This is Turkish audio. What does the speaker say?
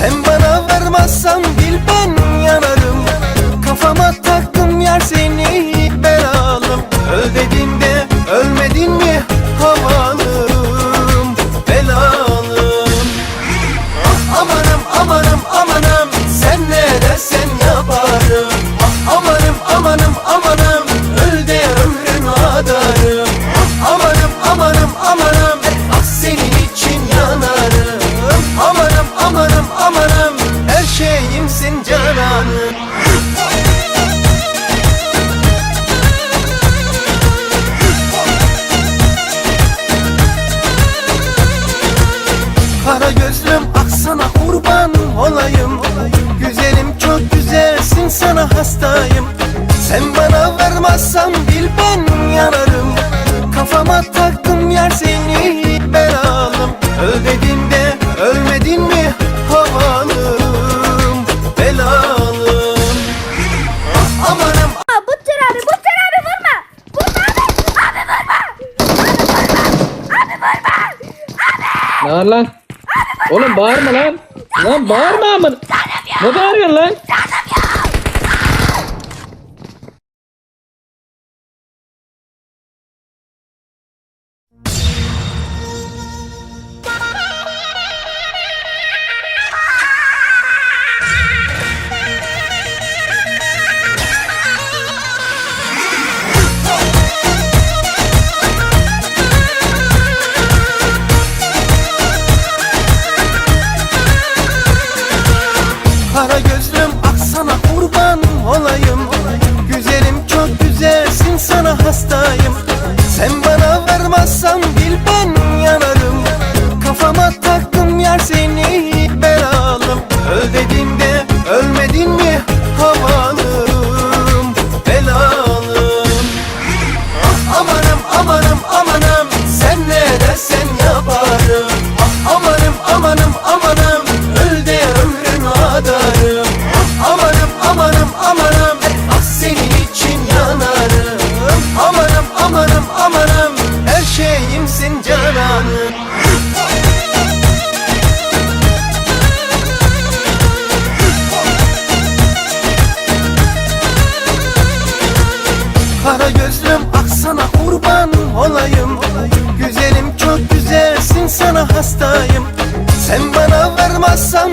Sen bana varmazsan bil ben yanarım. Kafama Kara gözlüm aksana kurban olayım Güzelim çok güzelsin sana hastayım Sen bana varmazsan bil ben yanarım Kafama taktım yer seni belalım Öl dediğinde ölmedin mi havalım belalım Ah, Amanım Aa, Butcher abi, Butcher abi vurma. Vurma abi. Abi vurma. Abi vurma. Ne var lan? Oğlum bağırma lan. Lan bağırma amın. Ne bağırıyorsun lan? Aksana kurban olayım. Güzelim çok güzelsin sana hastayım. Sen bana olayım. Güzelim çok güzelsin sana hastayım. Sen bana varmazsan